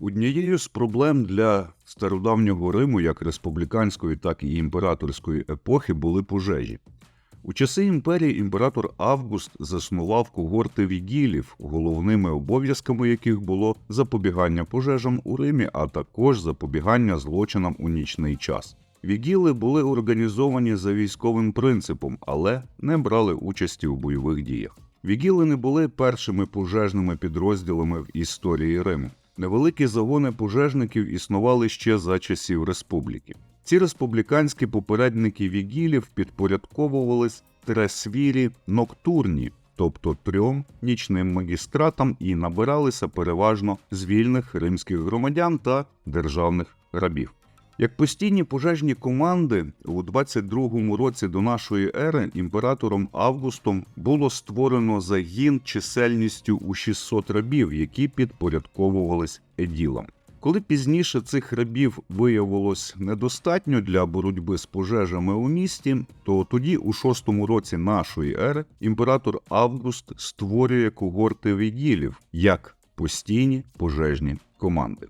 Однією з проблем для стародавнього Риму, як республіканської, так і імператорської епохи, були пожежі. У часи імперії імператор Август заснував когорти вігілів, головними обов'язками яких було запобігання пожежам у Римі, а також запобігання злочинам у нічний час. Вігіли були організовані за військовим принципом, але не брали участі у бойових діях. Вігіли не були першими пожежними підрозділами в історії Риму. Невеликі загони пожежників існували ще за часів республіки. Ці республіканські попередники вігілів підпорядковувались тресвірі ноктурні, тобто трьом нічним магістратам, і набиралися переважно з вільних римських громадян та державних рабів. Як постійні пожежні команди у 22-му році до нашої ери імператором Августом було створено загін чисельністю у 600 рабів, які підпорядковувались еділам. Коли пізніше цих рабів виявилось недостатньо для боротьби з пожежами у місті, то тоді, у шостому році нашої ери, імператор Август створює когорти вігілів як постійні пожежні команди.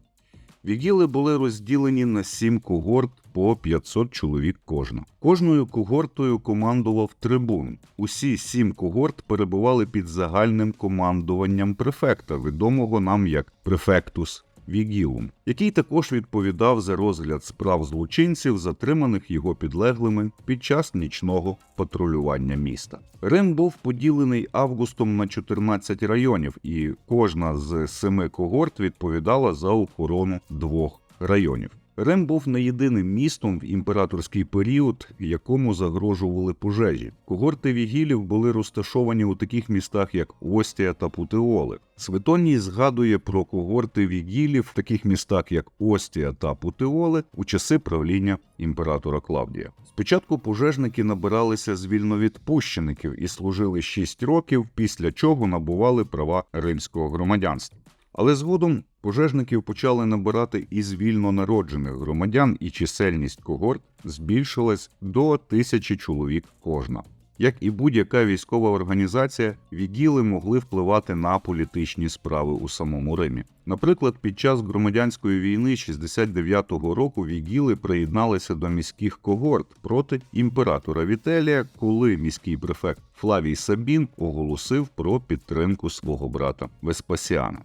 Вігіли були розділені на сім когорт по 500 чоловік кожна. Кожною когортою командував трибун. Усі сім когорт перебували під загальним командуванням префекта, відомого нам як префектус Вігілум, який також відповідав за розгляд справ злочинців, затриманих його підлеглими під час нічного патрулювання міста. Рим був поділений августом на 14 районів, і кожна з семи когорт відповідала за охорону двох районів. Рим був не єдиним містом в імператорський період, якому загрожували пожежі. Когорти вігілів були розташовані у таких містах, як Остія та Путеоли. Светоній згадує про когорти вігілів в таких містах, як Остія та Путеоли, у часи правління імператора Клавдія. Спочатку пожежники набиралися з вільновідпущеників і служили 6 років, після чого набували права римського громадянства. Але згодом пожежників почали набирати із вільно народжених громадян, і чисельність когорт збільшилась до тисячі чоловік кожна. Як і будь-яка військова організація, відділи могли впливати на політичні справи у самому Римі. Наприклад, під час громадянської війни 69-го року відділи приєдналися до міських когорт проти імператора Вітелія, коли міський префект Флавій Сабін оголосив про підтримку свого брата Веспасіана.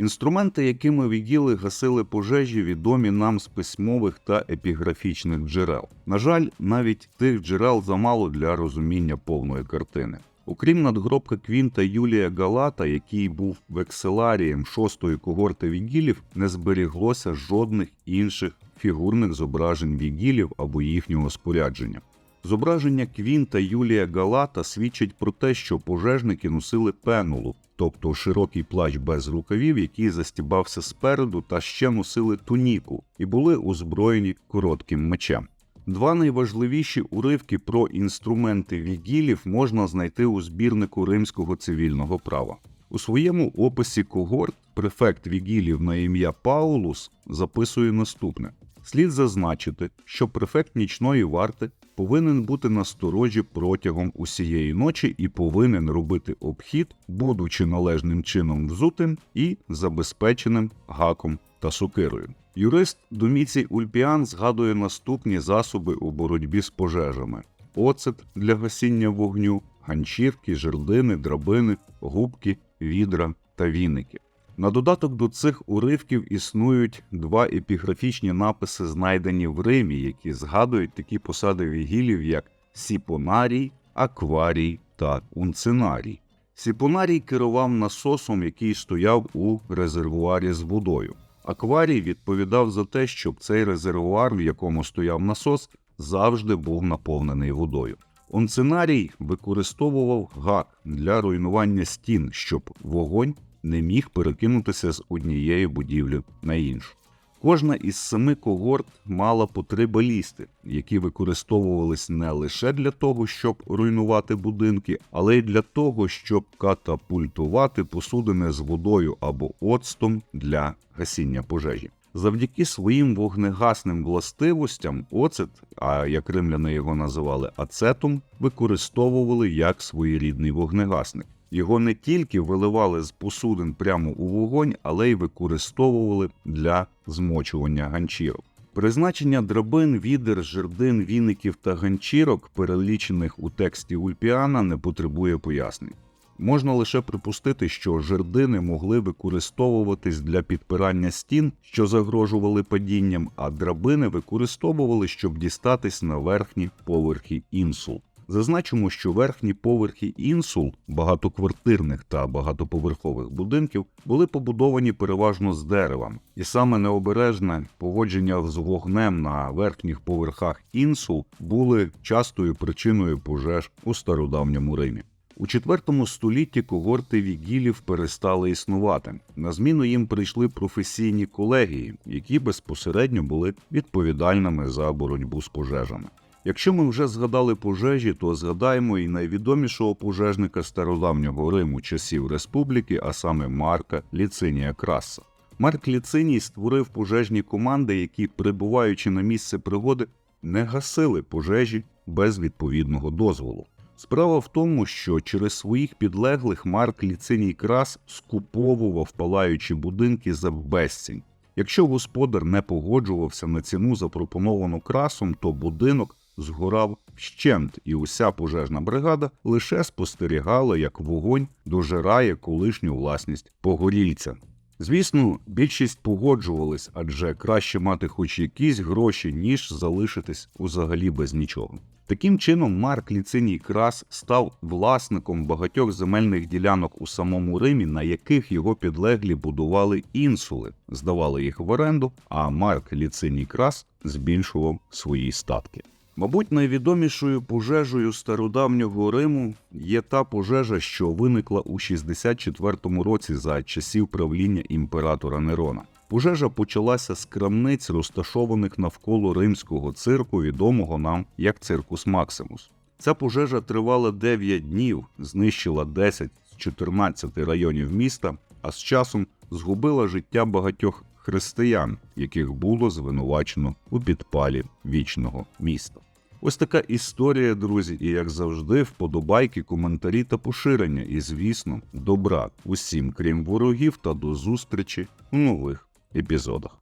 Інструменти, якими відділи гасили пожежі, відомі нам з письмових та епіграфічних джерел. На жаль, навіть тих джерел замало для розуміння повної картини. Окрім надгробка Квінта Юлія Галата, який був векселарієм шостої когорти вігілів, не зберіглося жодних інших фігурних зображень вігілів або їхнього спорядження. Зображення Квінта Юлія Галата свідчить про те, що пожежники носили пенулу, тобто широкий плащ без рукавів, який застібався спереду, та ще носили туніку і були озброєні коротким мечем. Два найважливіші уривки про інструменти вігілів можна знайти у збірнику римського цивільного права. У своєму описі когорт префект вігілів на ім'я Паулус записує наступне: слід зазначити, що префект нічної варти повинен бути насторожі протягом усієї ночі і повинен робити обхід, будучи належним чином взутим і забезпеченим гаком та сокирою. Юрист Доміцій Ульпіан згадує наступні засоби у боротьбі з пожежами: оцет для гасіння вогню, ганчірки, жердини, драбини, губки, відра та віники. На додаток до цих уривків існують два епіграфічні написи, знайдені в Римі, які згадують такі посади вігілів, як сіпонарій, акварій та унцинарій. Сіпонарій керував насосом, який стояв у резервуарі з водою. Акварій відповідав за те, щоб цей резервуар, в якому стояв насос, завжди був наповнений водою. Онцинарій використовував гак для руйнування стін, щоб вогонь не міг перекинутися з однієї будівлі на іншу. Кожна із семи когорт мала по три балісти, які використовувались не лише для того, щоб руйнувати будинки, але й для того, щоб катапультувати посудини з водою або оцтом для гасіння пожежі. Завдяки своїм вогнегасним властивостям оцет, а як римляни його називали ацетом, використовували як своєрідний вогнегасник. Його не тільки виливали з посудин прямо у вогонь, але й використовували для змочування ганчірок. Призначення драбин, відер, жердин, віників та ганчірок, перелічених у тексті Ульпіана, не потребує пояснень. Можна лише припустити, що жердини могли використовуватись для підпирання стін, що загрожували падінням, а драбини використовували, щоб дістатись на верхні поверхи інсул. Зазначимо, що верхні поверхи інсул багатоквартирних та багатоповерхових будинків були побудовані переважно з деревом, і саме необережне поводження з вогнем на верхніх поверхах інсул були частою причиною пожеж у стародавньому Римі. У IV столітті когорти вігілів перестали існувати. На зміну їм прийшли професійні колегії, які безпосередньо були відповідальними за боротьбу з пожежами. Якщо ми вже згадали пожежі, то згадаємо і найвідомішого пожежника стародавнього Риму часів республіки, а саме Марка Ліцинія Краса. Марк Ліциній створив пожежні команди, які, прибуваючи на місце пригоди, не гасили пожежі без відповідного дозволу. Справа в тому, що через своїх підлеглих Марк Ліциній Крас скуповував палаючі будинки за безцінь. Якщо господар не погоджувався на ціну, запропоновану красом, то будинок згорав вщент, і уся пожежна бригада лише спостерігала, як вогонь дожирає колишню власність погорільця. Звісно, більшість погоджувались, адже краще мати хоч якісь гроші, ніж залишитись узагалі без нічого. Таким чином, Марк Ліциній Крас став власником багатьох земельних ділянок у самому Римі, на яких його підлеглі будували інсули, здавали їх в оренду, а Марк Ліциній Крас збільшував свої статки. Мабуть, найвідомішою пожежею стародавнього Риму є та пожежа, що виникла у 64-му році за часів правління імператора Нерона. Пожежа почалася з крамниць, розташованих навколо римського цирку, відомого нам як циркус Максимус. Ця пожежа тривала 9 днів, знищила 10 з 14 районів міста, а з часом згубила життя багатьох християн, яких було звинувачено у підпалі вічного міста. Ось така історія, друзі, і як завжди, вподобайки, коментарі та поширення. І, звісно, добра усім, крім ворогів, та до зустрічі у нових епізодах.